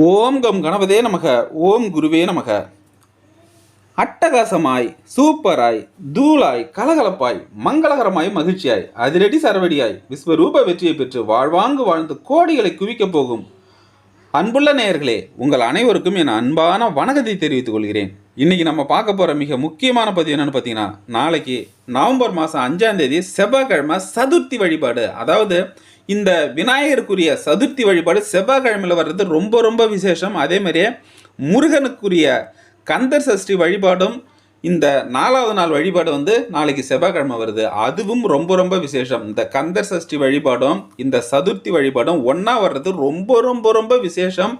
ஓம் come கணபதே நமக ஓம் குருவே நமக. அட்டகாசமாய் சூப்பராய் தூளாய் கலகலப்பாய் மங்களகரமாய் மகிழ்ச்சியாய் அதிரடி சரவடியாய் விஸ்வரூப வெற்றியை பெற்று வாழ்வாங்கு வாழ்ந்து கோடிகளை குவிக்கப் போகும். அன்புள்ள நேயர்களே உங்கள் அனைவருக்கும் என் அன்பான வணக்கத்தை தெரிவித்துக் கொள்கிறேன். இன்னைக்கு நம்ம பார்க்க போகிற மிக முக்கியமான பதிவு என்னென்னு பார்த்தீங்கன்னா நாளைக்கு நவம்பர் மாதம் அஞ்சாம் தேதி செவ்வாய்க்கிழமை சதுர்த்தி வழிபாடு. அதாவது இந்த விநாயகருக்குரிய சதுர்த்தி வழிபாடு செவ்வாய்க்கிழமையில் வர்றது ரொம்ப ரொம்ப விசேஷம். அதே மாதிரியே முருகனுக்குரிய கந்தர் சஷ்டி வழிபாடும் இந்த நாலாவது நாள் வழிபாடு வந்து நாளைக்கு செவ்வாய்க்கிழமை வருது. அதுவும் ரொம்ப ரொம்ப விசேஷம். இந்த கந்தர் சஷ்டி வழிபாடும் இந்த சதுர்த்தி வழிபாடும் ஒன்றா வர்றது ரொம்ப ரொம்ப ரொம்ப விசேஷம்.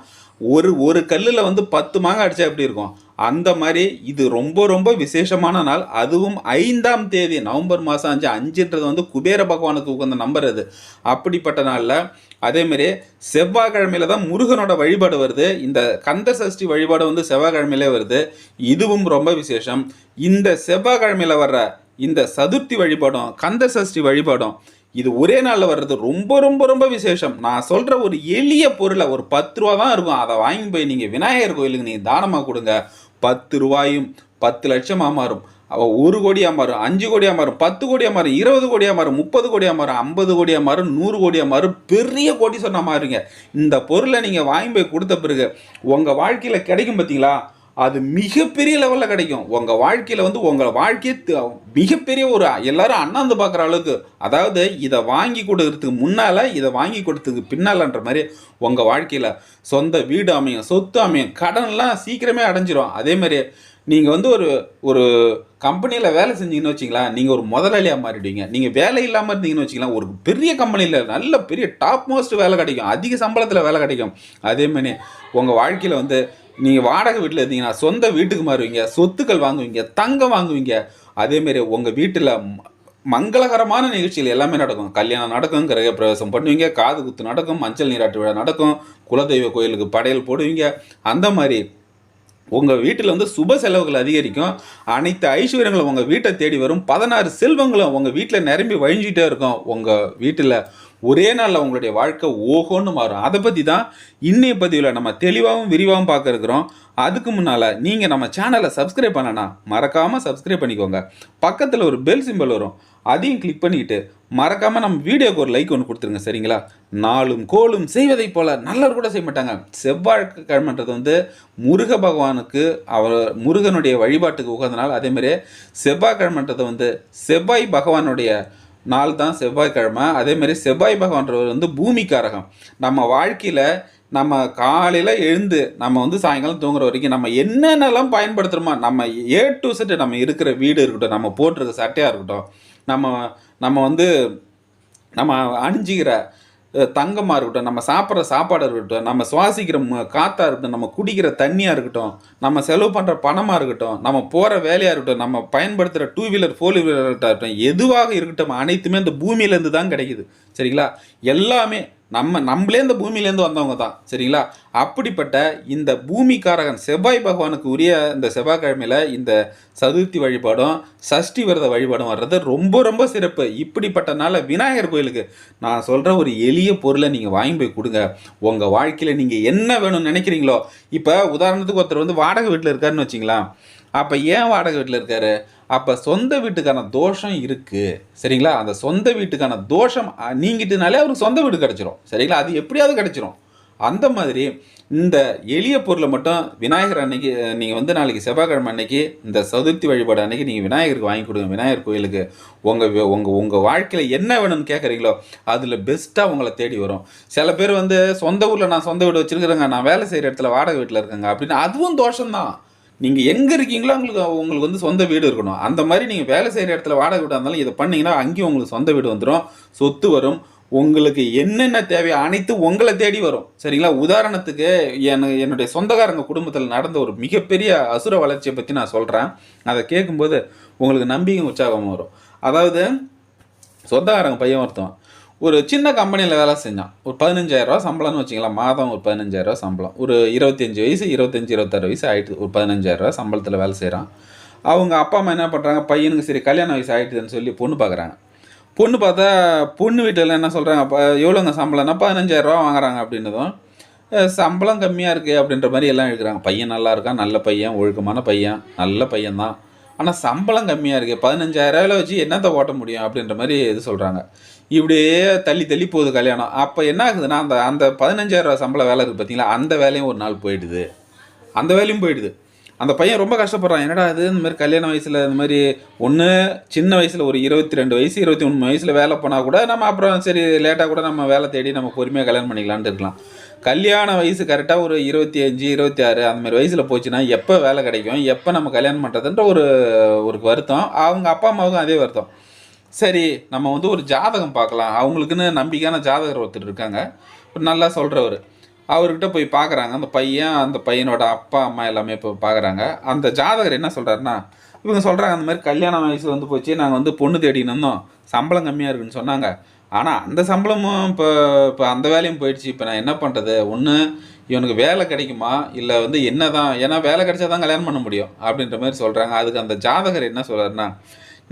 ஒரு ஒரு கல்லில் வந்து பத்து மாங்காய் அடித்தா எப்படி இருக்கும்? அந்த மாதிரி இது ரொம்ப ரொம்ப விசேஷமான நாள். அதுவும் ஐந்தாம் தேதி நவம்பர் மாதம் அஞ்சு அஞ்சுன்றது வந்து குபேர பகவானுக்கு உகந்த நம்பர் அது. அப்படிப்பட்ட நாளில் அதேமாரி செவ்வாய்க்கிழமையில தான் முருகனோட வழிபாடு வருது. இந்த கந்த சஷ்டி வழிபாடு வந்து செவ்வாய்க்கிழமையிலே வருது. இதுவும் ரொம்ப விசேஷம். இந்த செவ்வாய்க்கிழமையில வர்ற இந்த சதுர்த்தி வழிபாடும் கந்த சஷ்டி வழிபாடும் இது ஒரே நாளில் வர்றது ரொம்ப ரொம்ப ரொம்ப விசேஷம். நான் சொல்கிற ஒரு எளிய பொருளை ஒரு பத்து ரூபா தான் இருக்கும். அதை வாங்கி போய் நீங்கள் விநாயகர் கோயிலுக்கு நீங்கள் தானமாக கொடுங்க. பத்து ரூபாயும் பத்து லட்சமாக மாறும். அவள் ஒரு கோடியாக மாறும் அஞ்சு கோடியாக மாறும் பத்து கோடியாக மாறும் இருபது கோடியாக மாறும் முப்பது கோடியாக மாறும் ஐம்பது கோடியாக மாறும் நூறு கோடியாக மாறும். பெரிய கோடி சொன்ன மாறுங்க. இந்த பொருளை நீங்கள் வாங்கி போய் கொடுத்த பிறகு உங்கள் வாழ்க்கையில் கிடைக்கும் பார்த்தீங்களா அது மிகப்பெரிய லெவலில் கிடைக்கும். உங்கள் வாழ்க்கையில் வந்து உங்கள் வாழ்க்கையை மிகப்பெரிய ஒரு எல்லாரும் அண்ணாந்து பார்க்குற அளவுக்கு அதாவது இதை வாங்கி கொடுக்கறதுக்கு முன்னால் இதை வாங்கி கொடுத்ததுக்கு பின்னாலன்ற மாதிரி உங்கள் வாழ்க்கையில் சொந்த வீடு அமையும் சொத்து அமையும் கடன்லாம் சீக்கிரமே அடைஞ்சிரும். அதேமாதிரி நீங்கள் வந்து ஒரு ஒரு கம்பெனியில் வேலை செஞ்சீங்கன்னு வச்சிங்களா நீங்கள் ஒரு முதலாளியாக மாறிடுவீங்க. நீங்கள் வேலை இல்லாமல் இருந்தீங்கன்னு வச்சிங்களா ஒரு பெரிய கம்பெனியில் நல்ல பெரிய டாப் மோஸ்ட் வேலை கிடைக்கும். அதிக சம்பளத்தில் வேலை கிடைக்கும். அதே மாதிரி உங்கள் வாழ்க்கையில் வந்து நீங்கள் வாடகை வீட்டில் இருந்தீங்கன்னா சொந்த வீட்டுக்கு மாறுவீங்க சொத்துக்கள் வாங்குவீங்க தங்கம் வாங்குவீங்க. அதேமாரி உங்கள் வீட்டில் மங்களகரமான நிகழ்ச்சிகள் எல்லாமே நடக்கும். கல்யாணம் நடக்கும் கிரக பிரவேசம் பண்ணுவீங்க காது குத்து நடக்கும் மஞ்சள் நீராட்டு விழா நடக்கும் குலதெய்வ கோயிலுக்கு படையல் போடுவீங்க. அந்த மாதிரி உங்கள் வீட்டில் வந்து சுப செலவுகள் அதிகரிக்கும். அனைத்து ஐஸ்வர்யங்களும் உங்கள் வீட்டை தேடி வரும். பதினாறு செல்வங்களும் உங்கள் வீட்டில் நிரம்பி வழிஞ்சிட்டே இருக்கும். உங்கள் வீட்டில் ஒரே நாளில் உங்களுடைய வாழ்க்கை ஓஹோன்னு மாறும். அதை பற்றி தான் இன்னைய பதிவில் நம்ம தெளிவாகவும் விரிவாகவும் பார்க்க இருக்கிறோம் அதுக்கு முன்னால் நீங்கள் நம்ம சேனலை சப்ஸ்கிரைப் பண்ணனா மறக்காமல் சப்ஸ்கிரைப் பண்ணிக்கோங்க. பக்கத்தில் ஒரு பெல் சிம்பல் வரும். அதையும் கிளிக் பண்ணிக்கிட்டு மறக்காமல் நம்ம வீடியோக்கு ஒரு லைக் ஒன்று கொடுத்துருங்க சரிங்களா? நாளும் கோலும் செய்வதைப் போல் நல்லவர் கூட செய்ய மாட்டாங்க. செவ்வாய்க்கிழமைன்றது வந்து முருக பகவானுக்கு அவர் முருகனுடைய வழிபாட்டுக்கு உகந்தனால் நாள் அதேமாதிரி செவ்வாய்க்கிழமைன்றது வந்து செவ்வாய் பகவானுடைய நாள் தான் செவ்வாய்க்கிழமை அதேமாரி செவ்வாய் பகவான்றவர் வந்து பூமிக்காரகம். நம்ம வாழ்க்கையில் நம்ம காலையில் எழுந்து நம்ம வந்து சாயங்காலம் தூங்குற வரைக்கும் நம்ம என்னென்னலாம் பயன்படுத்துகிறோமோ நம்ம ஏ டு செட்டு நம்ம இருக்கிற வீடு இருக்கட்டும் நம்ம போட்டிருக்க சட்டையாக இருக்கட்டும் நம்ம நம்ம வந்து நம்ம அணிஞ்சிக்கிற தங்கமாக இருக்கட்டும் நம்ம சாப்பிட்ற சாப்பாடாக இருக்கட்டும் நம்ம சுவாசிக்கிற ம- இருக்கட்டும் நம்ம குடிக்கிற தண்ணியாக இருக்கட்டும் நம்ம செலவு பண்ணுற பணமாக இருக்கட்டும் நம்ம போகிற வேலையாக இருக்கட்டும் நம்ம பயன்படுத்துகிற டூ வீலர் ஃபோர் வீலர் இருக்கட்டும் எதுவாக இருக்கட்டும் அனைத்துமே இந்த பூமியிலேருந்து தான் கிடைக்குது. சரிங்களா? எல்லாமே நம்ம நம்மளே இந்த பூமியிலேருந்து வந்தவங்க தான் சரிங்களா? அப்படிப்பட்ட இந்த பூமிக்காரகன் செவ்வாய் பகவானுக்கு உரிய இந்த செவ்வாய்க்கிழமையில் இந்த சதுர்த்தி வழிபாடும் சஷ்டி விரத வழிபாடும் வர்றது ரொம்ப ரொம்ப சிறப்பு. இப்படிப்பட்ட நாளில் விநாயகர் கோயிலுக்கு நான் சொல்கிற ஒரு எளிய பொருளை நீங்கள் வாங்கி போய் கொடுங்க. உங்கள் வாழ்க்கையில் நீங்கள் என்ன வேணும்னு நினைக்கிறீங்களோ இப்போ உதாரணத்துக்கு ஒருத்தர் வந்து வாடகை வீட்டில் இருக்காருன்னு வச்சிங்களா அப்போ ஏன் வாடகை வீட்டில் இருக்காரு? அப்போ சொந்த வீட்டுக்கான தோஷம் இருக்குது சரிங்களா? அந்த சொந்த வீட்டுக்கான தோஷம் நீங்கிட்டுனாலே அவருக்கு சொந்த வீடு கிடச்சிரும். சரிங்களா? அது எப்படியாவது கிடச்சிரும். அந்த மாதிரி இந்த எளிய பொருளை மட்டும் விநாயகர் அன்னைக்கு நீங்கள் வந்து நாளைக்கு செவ்வாய்க்கிழமை அன்னைக்கு இந்த சதுர்த்தி வழிபாடு அன்னைக்கு நீங்கள் விநாயகருக்கு வாங்கி கொடுங்க. விநாயகர் கோயிலுக்கு உங்கள் உங்கள் உங்கள் வாழ்க்கையில் என்ன வேணும்னு கேட்குறீங்களோ அதில் பெஸ்ட்டாக உங்களை தேடி வரும். சில பேர் வந்து சொந்த ஊரில் நான் சொந்த வீடு வச்சுருக்கிறேங்க. நான் வேலை செய்கிற இடத்துல வாடகை வீட்டில் இருக்கேங்க. அப்படின்னு அதுவும் தோஷம்தான். நீங்கள் எங்கே இருக்கீங்களோ உங்களுக்கு உங்களுக்கு வந்து சொந்த வீடு இருக்கணும். அந்த மாதிரி நீங்கள் வேலை செய்கிற இடத்துல வாடகை வீடாக இருந்தாலும் இதை பண்ணீங்கன்னா அங்கேயும் உங்களுக்கு சொந்த வீடு வந்துடும் சொத்து வரும். உங்களுக்கு என்னென்ன தேவையோ அனைத்து உங்களை தேடி வரும். சரிங்களா? உதாரணத்துக்கு என் என்னுடைய சொந்தக்காரங்க குடும்பத்தில் நடந்த ஒரு மிகப்பெரிய அசுர வளர்ச்சியை பற்றி நான் சொல்கிறேன் அதை கேட்கும்போது உங்களுக்கு நம்பிக்கை உற்சாகம் வரும். அதாவது சொந்தக்காரங்க பையன் ஒருத்தன். ஒரு சின்ன கம்பெனியில் வேலை செஞ்சான். ஒரு பதினஞ்சாயிரரூவா சம்பளம்னு வச்சுக்கலாம் மாதம் ஒரு பதினஞ்சாயிரரூவா சம்பளம். ஒரு இருபத்தஞ்சி வயசு இருபத்தஞ்சி இருபத்தாறு வயசு ஆயிடுது ஒரு பதினஞ்சாயிரரூவா சம்பளத்தில் வேலை செய்கிறான் அவங்க அப்பா அம்மா என்ன பண்ணுறாங்க பையனுக்கு சரி கல்யாண வயசு ஆகிட்டுதுன்னு சொல்லி பொண்ணு பார்க்குறாங்க பொண்ணு பார்த்தா பொண்ணு வீட்டில் என்ன சொல்கிறாங்க அப்போ எவ்வளோங்க சம்பளம்னா? 15000 ரூபா வாங்குறாங்க அப்படின்னதும் சம்பளம் கம்மியாக இருக்குது அப்படின்ற மாதிரி எல்லாம் எழுதுறாங்க. பையன் நல்லா இருக்கான் நல்ல பையன் ஒழுக்கமான பையன் நல்ல பையன்தான். ஆனால் சம்பளம் கம்மியாக இருக்குது பதினஞ்சாயிரரூவாயில் வச்சு என்னத்தை ஓட்ட முடியும் அப்படின்ற மாதிரி இது சொல்கிறாங்க இப்படியே தள்ளி தள்ளி போகுது கல்யாணம். அப்போ என்ன ஆகுதுன்னா அந்த அந்த பதினஞ்சாயிரரூவா சம்பள வேலை இருக்குது பார்த்தீங்களா அந்த வேலையும் ஒரு நாள் போயிடுது. அந்த வேலையும் போயிடுது. அந்த பையன் ரொம்ப கஷ்டப்படுறான். என்னடா இது? இந்த மாதிரி கல்யாண வயசில் இந்த மாதிரி ஒன்று சின்ன வயசில் ஒரு இருபத்தி ரெண்டு வயசு இருபத்தி மூணு வயசில் வேலை போனால் கூட நம்ம அப்புறம் சரி லேட்டாக கூட நம்ம வேலை தேடி நம்ம பொறுமையாக கல்யாணம் பண்ணிக்கலான்ட்டு இருக்கலாம். கல்யாண வயசு கரெக்டாக ஒரு இருபத்தி அஞ்சு இருபத்தி ஆறு அந்த மாதிரி வயசில் போச்சுன்னா எப்போ வேலை கிடைக்கும்? எப்போ நம்ம கல்யாணம் பண்ணுறதுன்ற ஒரு ஒரு வருத்தம். அவங்க அப்பா அம்மாவுக்கும் அதே வருத்தம். சரி நம்ம வந்து ஒரு ஜாதகம் பார்க்கலாம். அவங்களுக்குன்னு நம்பிக்கையான ஜாதகர் ஒருத்தர் இருக்காங்க. ஒரு நல்லா சொல்கிறவர் அவர்கிட்ட போய் பார்க்குறாங்க. அந்த பையன் அந்த பையனோட அப்பா அம்மா எல்லாமே இப்போ பார்க்குறாங்க. அந்த ஜாதகர் என்ன சொல்கிறாருன்னா இவங்க சொல்கிறாங்க அந்த மாதிரி கல்யாண வயசு வந்து போச்சு. நாங்கள் வந்து பொண்ணு தேடின்னு இருந்தோம். சம்பளம் கம்மியாக இருக்குன்னு சொன்னாங்க. ஆனால் அந்த சம்பளமும் இப்போ இப்போ அந்த வேலையும் போயிடுச்சு. இப்போ நான் என்ன பண்ணுறது ஒன்று இவனுக்கு வேலை கிடைக்குமா? இல்லை வந்து என்ன தான் ஏன்னா வேலை கிடைச்சா தான் கல்யாணம் பண்ண முடியும் அப்படின்ற மாதிரி சொல்கிறாங்க அதுக்கு அந்த ஜாதகர் என்ன சொல்கிறாருன்னா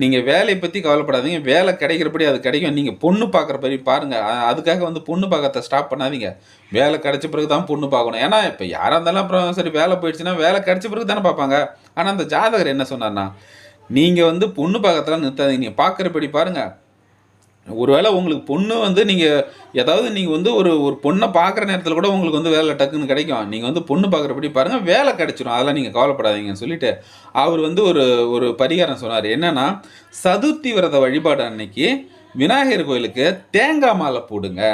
நீங்கள் வேலையை பற்றி கவலைப்படாதீங்க. வேலை கிடைக்கிறபடி அது கிடைக்கும். நீங்கள் பொண்ணு பார்க்குறபடி பாருங்கள் அதுக்காக வந்து பொண்ணு பார்க்கறத ஸ்டாப் பண்ணாதீங்க. வேலை கிடைச்ச பிறகு தான் பொண்ணு பார்க்கணும். ஏன்னா இப்போ யாராக இருந்தாலும் அப்புறம் சரி வேலை போயிடுச்சுன்னா வேலை கிடைச்ச பிறகு தானே பார்ப்பாங்க. ஆனால் அந்த ஜாதகர் என்ன சொன்னார்னா நீங்கள் வந்து பொண்ணு பார்க்கறதெல்லாம் நிறுத்தாதீங்க. நீங்கள் பார்க்குறபடி பாருங்கள் ஒருவேளை உங்களுக்கு பொண்ணு வந்து நீங்கள் ஏதாவது நீங்கள் வந்து ஒரு ஒரு பொண்ணை பார்க்குற நேரத்தில் கூட உங்களுக்கு வந்து வேலை டக்குன்னு கிடைக்கும். நீங்கள் வந்து பொண்ணு பார்க்குறபடி பாருங்கள் வேலை கிடைச்சிரும். அதெல்லாம் நீங்கள் கவலைப்படாதீங்கன்னு சொல்லிட்டு அவர் வந்து ஒரு ஒரு பரிகாரம் சொன்னார். என்னன்னா சதுர்த்தி விரத வழிபாடு அன்னைக்கு விநாயகர் கோயிலுக்கு தேங்காய் மாலை போடுங்க.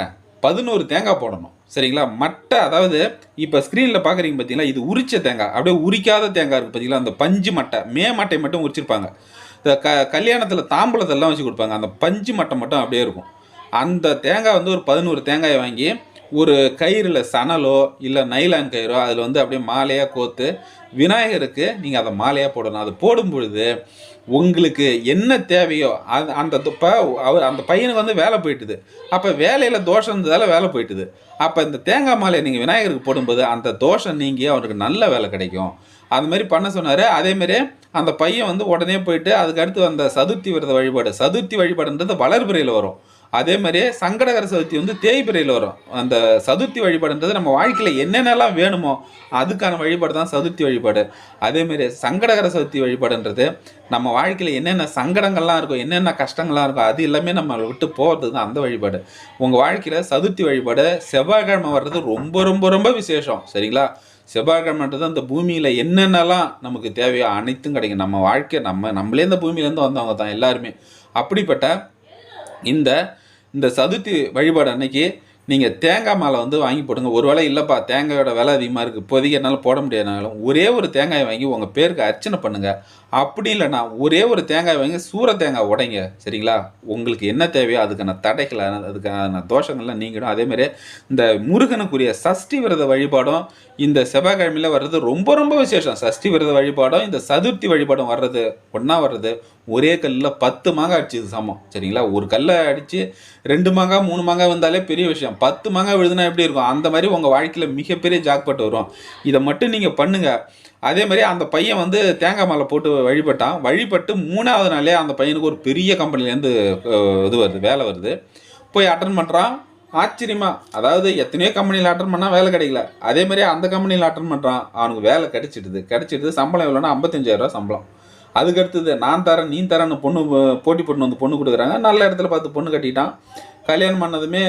பதினோரு தேங்காய் போடணும். சரிங்களா? மட்டை அதாவது இப்போ ஸ்க்ரீனில் பார்க்குறீங்க பார்த்தீங்களா இது உரிச்ச தேங்காய். அப்படியே உரிக்காத தேங்காய் இருக்குது பார்த்தீங்களா அந்த பஞ்சு மட்டை மே மட்டை மட்டும் உரிச்சிருப்பாங்க. க கல்யாணத்தில் தாம்பூலத்தெல்லாம் வச்சு கொடுப்பாங்க. அந்த பஞ்சு மட்டை மட்டும் அப்படியே இருக்கும். அந்த தேங்காய் வந்து ஒரு பதினோரு தேங்காயை வாங்கி ஒரு கயிறில் சணலோ இல்லை நைலான் கயிறோ அதில் வந்து அப்படியே மாலையாக கோத்து விநாயகருக்கு நீங்கள் அதை மாலையாக போடணும். அது போடும் பொழுது உங்களுக்கு என்ன தேவையோ அது அந்த இப்போ அவர் அந்த பையனுக்கு வந்து வேலை போயிட்டுது. அப்போ வேலையில் தோஷம் இருந்ததால் வேலை போயிட்டுது. அப்போ இந்த தேங்காய் மாலையை நீங்கள் விநாயகருக்கு போடும்போது அந்த தோஷம் நீங்கி அவருக்கு நல்ல வேலை கிடைக்கும். அந்த மாதிரி பண்ண சொன்னார். அதேமாரி அந்த பையன் வந்து உடனே போயிட்டு அதுக்கு அடுத்து அந்த சதுர்த்தி விரத வழிபாடு. சதுர்த்தி வழிபாடுன்றது வளர்பிறையில் வரும். அதே மாதிரி சங்கடகர சதுர்த்தி வந்து தேய்பிறையில் வரும். அந்த சதுர்த்தி வழிபாடுன்றது நம்ம வாழ்க்கையில் என்னென்னலாம் வேணுமோ அதுக்கான வழிபாடு தான் சதுர்த்தி வழிபாடு. அதேமாரி சங்கடகர சதுர்த்தி வழிபாடுன்றது நம்ம வாழ்க்கையில் என்னென்ன சங்கடங்கள்லாம் இருக்கும் என்னென்ன கஷ்டங்கள்லாம் இருக்கும் அது எல்லாமே நம்ம விட்டு போகிறது தான் அந்த வழிபாடு. உங்கள் வாழ்க்கையில் சதுர்த்தி வழிபாடு செவ்வாய்க்கிழமை வர்றது ரொம்ப ரொம்ப ரொம்ப விசேஷம். சரிங்களா? செவ்வாய்க்கிழமைன்றது அந்த பூமியில் என்னென்னலாம் நமக்கு தேவையோ அனைத்தும் கிடைக்கும். நம்ம வாழ்க்கை நம்ம நம்மளே இந்த பூமியிலேருந்து வந்தவங்க தான் எல்லாருமே. அப்படிப்பட்ட இந்த இந்த சதுர்த்தி வழிபாடு அன்னைக்கு நீங்கள் தேங்காய் மாலை வந்து வாங்கி போடுங்க ஒரு வேளை இல்லைப்பா தேங்காயோட விலை அதிகமாக இருக்குது இப்போதைக்கு என்னால் போட முடியாதுனாலும் ஒரே ஒரு தேங்காய் வாங்கி உங்கள் பேருக்கு அர்ச்சனை பண்ணுங்கள் அப்படி இல்லைன்னா ஒரே ஒரு தேங்காய் வாங்கி சூற தேங்காய் உடைங்க. சரிங்களா? உங்களுக்கு என்ன தேவையோ அதுக்கான தடைகளை அதுக்கான தோஷங்கள்லாம் நீங்கிடும். அதேமாதிரி இந்த முருகனுக்குரிய சஷ்டி விரத வழிபாடும் இந்த செவ்வாய்க்கிழமையில் வர்றது ரொம்ப ரொம்ப விசேஷம். சஷ்டி விரத வழிபாடும் இந்த சதுர்த்தி வழிபாடும் வர்றது ஒன்றா வர்றது ஒரே கல்லில் பத்து மாங்காய் அடிச்சது சமம். சரிங்களா? ஒரு கல்லை அடித்து ரெண்டு மாங்காய் மூணு மாங்காய் வந்தாலே பெரிய விஷயம். பத்து மாங்காய் விழுதுனா எப்படி இருக்கும்? அந்த மாதிரி உங்கள் வாழ்க்கையில் மிகப்பெரிய ஜாக்பாட் வரும். இதை மட்டும் நீங்கள் பண்ணுங்கள் அதே மாதிரி அந்த பையன் வந்து தேங்காய் மாலை போட்டு வழிபட்டான். வழிபட்டு மூணாவது நாளே அந்த பையனுக்கு ஒரு பெரிய கம்பெனிலேருந்து இது வருது வேலை வருது. போய் அட்டன் பண்ணுறான் ஆச்சரியமா அதாவது எத்தனையோ கம்பெனியில் அட்டன் பண்ணால் வேலை கிடைக்கல. அதே மாதிரி அந்த கம்பெனியில் அட்டன் பண்ணுறான் அவனுக்கு வேலை கிடைச்சிடுது. கிடைச்சிடுது. சம்பளம் எவ்வளோன்னா ஐம்பத்தஞ்சாயிரரூவா சம்பளம். அதுக்கு அடுத்தது நான் தரேன் நீ தரேன்னு பொண்ணு போட்டி போட்டு வந்து பொண்ணு கொடுக்குறாங்க. நல்ல இடத்துல பார்த்து பொண்ணு கட்டிட்டான். கல்யாணம் பண்ணதுமே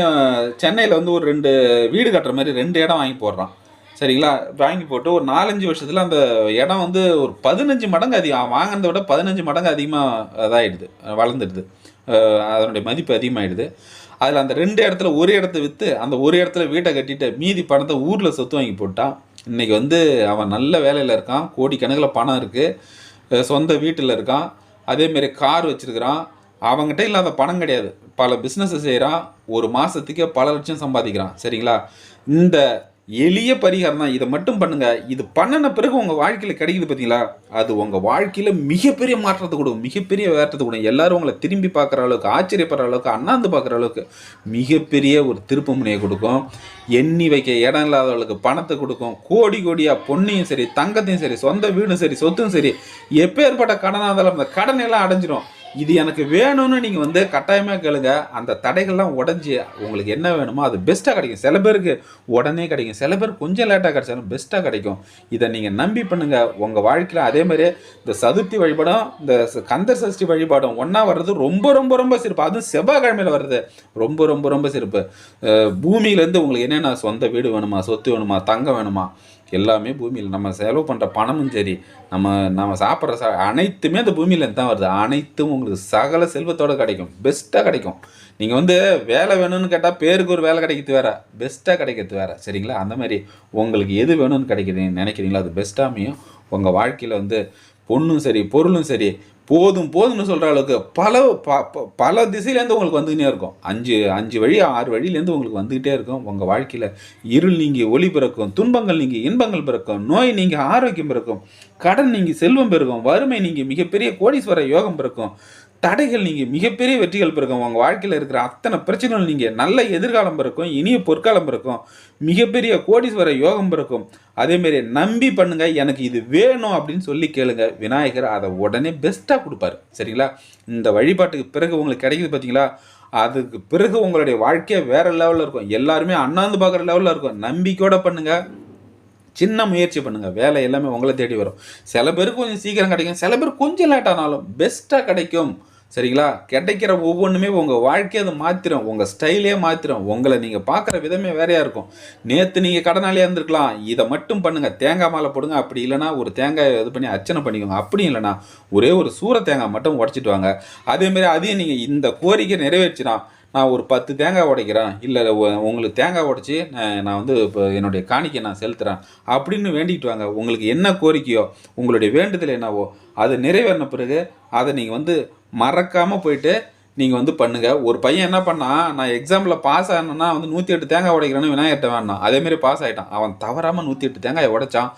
சென்னையில் வந்து ஒரு ரெண்டு வீடு கட்டுற மாதிரி ரெண்டு இடம் வாங்கி போடுறான். சரிங்களா? வாங்கி போட்டு ஒரு நாலஞ்சு வருஷத்தில் அந்த இடம் வந்து ஒரு பதினஞ்சு மடங்கு அதிகம் வாங்கினதை விட பதினஞ்சு மடங்கு அதிகமாக இதாகிடுது வளர்ந்துடுது. அதனுடைய மதிப்பு அதிகமாகிடுது அதில் அந்த ரெண்டு இடத்துல ஒரு இடத்த விற்று அந்த ஒரு இடத்துல வீட்டை கட்டிட்டு மீதி பணத்தை ஊரில் சொத்து வாங்கி போட்டான். இன்னைக்கு வந்து அவன் நல்ல வேலையில் இருக்கான் கோடிக்கணக்கில் பணம் இருக்குது சொந்த வீட்டில் இருக்கான். அதேமாரி கார் வச்சுருக்கிறான். அவங்ககிட்ட இல்லாத பணம் கிடையாது. பல பிஸ்னஸை செய்கிறான் ஒரு மாதத்துக்கே பல லட்சம் சம்பாதிக்கிறான். சரிங்களா? இந்த எளிய பரிகாரம் தான். இதை மட்டும் பண்ணுங்க. இது பண்ணின பிறகு உங்கள் வாழ்க்கையில் கிடைக்குது பார்த்தீங்களா அது உங்கள் வாழ்க்கையில் மிகப்பெரிய மாற்றத்தை கொடுக்கும். மிகப்பெரிய வேற்றத்தை கொடுக்கும். எல்லாரும் உங்களை திரும்பி பார்க்குற அளவுக்கு ஆச்சரியப்படுற அளவுக்கு அண்ணாந்து பார்க்குற அளவுக்கு மிகப்பெரிய ஒரு திருப்பு முனையை கொடுக்கும். எண்ணி வைக்க இடம் இல்லாதவர்களுக்கு பணத்தை கொடுக்கும். கோடி கோடியாக பொண்ணையும் சரி தங்கத்தையும் சரி சொந்த வீடும் சரி சொத்தும் சரி எப்பேற்பட்ட கடனாக இருந்தாலும் அந்த கடன் எல்லாம் அடைஞ்சிரும். இது எனக்கு வேணும்னு நீங்கள் வந்து கட்டாயமாக கேளுங்க. அந்த தடைகள்லாம் உடஞ்சி உங்களுக்கு என்ன வேணுமோ அது பெஸ்ட்டாக கிடைக்கும். சில பேருக்கு உடனே கிடைக்கும். சில பேர் கொஞ்சம் லேட்டாக கிடைச்சாலும் பெஸ்ட்டாக கிடைக்கும். இதை நீங்கள் நம்பி பண்ணுங்கள் உங்கள் வாழ்க்கையில் அதே மாதிரி இந்த சதுர்த்தி வழிபாடும் இந்த கந்த சஷ்டி வழிபாடும் ஒன்றா வர்றது ரொம்ப ரொம்ப ரொம்ப சிறப்பு. அதுவும் செவ்வாய்க்கிழமையில் வர்றது ரொம்ப ரொம்ப ரொம்ப சிறப்பு. பூமியிலேருந்து உங்களுக்கு என்னென்ன சொந்த வீடு வேணுமா சொத்து வேணுமா தங்கம் வேணுமா எல்லாமே பூமியில் நம்ம செலவு பண்ணுற பணமும் சரி நம்ம நம்ம சாப்பிட்ற சா அனைத்துமே அந்த பூமியிலேருந்து தான் வருது. அனைத்தும் உங்களுக்கு சகல செல்வத்தோடு கிடைக்கும். பெஸ்ட்டாக கிடைக்கும். நீங்கள் வந்து வேலை வேணும்னு கேட்டால் பேருக்கு ஒரு வேலை கிடைக்கிறது வேறு. பெஸ்ட்டாக கிடைக்கிறது வேறு. சரிங்களா? அந்த மாதிரி உங்களுக்கு எது வேணும்னு கிடைக்குது நினைக்கிறீங்களோ அது பெஸ்ட்டாக அமையும். உங்கள் வாழ்க்கையில் வந்து பொண்ணும் சரி பொருளும் சரி போதும் போதும்னு சொல்கிற அளவுக்கு பல ப ப- பல திசையிலேருந்து உங்களுக்கு வந்துக்கிட்டே இருக்கும். அஞ்சு அஞ்சு வழி ஆறு வழியிலேருந்து உங்களுக்கு வந்துக்கிட்டே இருக்கும். உங்கள் வாழ்க்கையில் இருள் நீங்கள் ஒளி பிறக்கும் துன்பங்கள் நீங்கள் இன்பங்கள் பிறக்கும் நோய் நீங்கள் ஆரோக்கியம் பிறக்கும் கடன் நீங்கள் செல்வம் பிறக்கும் வறுமை நீங்கள் மிகப்பெரிய கோடீஸ்வர யோகம் பிறக்கும். தடைகள் நீங்கள் மிகப்பெரிய வெற்றிகள் பிறக்கும் உங்கள் வாழ்க்கையில் இருக்கிற அத்தனை பிரச்சனைகள் நீங்கள் நல்ல எதிர்காலம் பிறக்கும் இனிய பொற்காலம் பிறக்கும் மிகப்பெரிய கோடீஸ்வர யோகம் பிறக்கும் அதேமாரி நம்பி பண்ணுங்க எனக்கு இது வேணும் அப்படின்னு சொல்லி கேளுங்க. விநாயகர் அதை உடனே பெஸ்ட்டாக கொடுப்பாரு. சரிங்களா? இந்த வழிபாட்டுக்கு பிறகு உங்களுக்கு கிடைக்குது பார்த்தீங்களா அதுக்கு பிறகு உங்களுடைய வாழ்க்கையே வேறு லெவலில் இருக்கும். எல்லாருமே அண்ணாந்து பார்க்குற லெவலில் இருக்கும். நம்பிக்கையோட பண்ணுங்கள் சின்ன முயற்சி பண்ணுங்கள் வேலை எல்லாமே உங்களை தேடி வரும். சில பேருக்கு கொஞ்சம் சீக்கிரம் கிடைக்கும். சில பேர் கொஞ்சம் லேட் ஆனாலும் பெஸ்ட்டாக கிடைக்கும். சரிங்களா? கிடைக்கிற ஒவ்வொன்றுமே உங்கள் வாழ்க்கையை அதை மாற்றிடும் உங்கள் ஸ்டைலே மாற்றிடும் உங்களை நீங்கள் பார்க்குற விதமே வேறையாக இருக்கும். நேற்று நீங்கள் கடனாளியாக இருந்திருக்கலாம். இதை மட்டும் பண்ணுங்கள் தேங்காய் மாலை போடுங்க. அப்படி இல்லைன்னா ஒரு தேங்காய் இது பண்ணி அர்ச்சனை பண்ணிக்கோங்க. அப்படி இல்லைனா ஒரே ஒரு சூற தேங்காய் மட்டும் உடச்சிட்டு வாங்க. அதேமாரி அதையும் நீங்கள் இந்த கோரிக்கை நிறைவேற்றினா நான் ஒரு பத்து தேங்காய் உடைக்கிறேன். இல்லை உங்களுக்கு தேங்காய் உடைச்சி நான் வந்து இப்போ என்னுடைய காணிக்கை நான் செலுத்துகிறேன் அப்படின்னு வேண்டிக்கிட்டு வாங்க. உங்களுக்கு என்ன கோரிக்கையோ உங்களுடைய வேண்டுதல் என்னவோ அது நிறைவேறின பிறகு அதை நீங்கள் வந்து மறக்காமல் போயிட்டு நீங்கள் வந்து பண்ணுங்கள் ஒரு பையன் என்ன பண்ணான் நான் எக்ஸாமில் பாஸ் ஆனேன்னா வந்து நூற்றி எட்டு தேங்காய் உடைக்கிறேன்னு விநாயகர்ட்ட வேணாம் அதேமாரி பாஸ் ஆகிட்டான் அவன் தவறாமல் நூற்றி எட்டு தேங்காயை உடைச்சான்.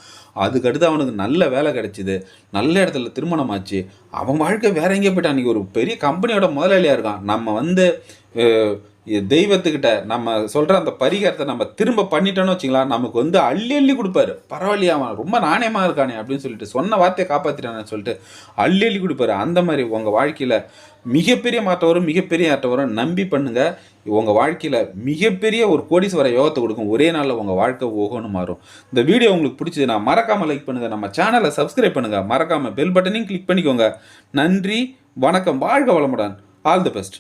அதுக்கடுத்து அவனுக்கு நல்ல வேலை கிடைச்சிது. நல்ல இடத்துல திருமணம் ஆச்சு அவன் வாழ்க்கை வேற எங்கேயோ போயிட்டான். அன்றைக்கி ஒரு பெரிய கம்பெனியோட முதலாளியாக இருக்கான். நம்ம வந்து தெய்வத்துக்கிட்ட நம்ம சொல்கிற அந்த பரிகாரத்தை நம்ம திரும்ப பண்ணிட்டோன்னு வச்சுங்களேன் நமக்கு வந்து அள்ளி அள்ளி கொடுப்பாரு. பரவாயில்லையா அவன் ரொம்ப நாணயமாக இருக்கானே அப்படின்னு சொல்லிட்டு சொன்ன வார்த்தையை காப்பாற்றிட்டானு சொல்லிட்டு அள்ளி அள்ளி கொடுப்பாரு. அந்த மாதிரி உங்கள் வாழ்க்கையில் மிகப்பெரிய மாற்றம் வரும் மிகப்பெரிய ஆட்டம் வரும். நம்பி பண்ணுங்க. உங்கள் வாழ்க்கையில் மிகப்பெரிய ஒரு கோடீஸ்வர யோகத்தை கொடுக்கும். ஒரே நாளில் உங்கள் வாழ்க்கை ஓகோன்னு மாறும். இந்த வீடியோ உங்களுக்கு பிடிச்சதுன்னா மறக்காமல் லைக் பண்ணுங்கள் நம்ம சேனலை சப்ஸ்கிரைப் பண்ணுங்கள் மறக்காமல் பெல் பட்டனையும் கிளிக் பண்ணிக்கோங்க. நன்றி வணக்கம். வாழ்க வளமுடன். All the best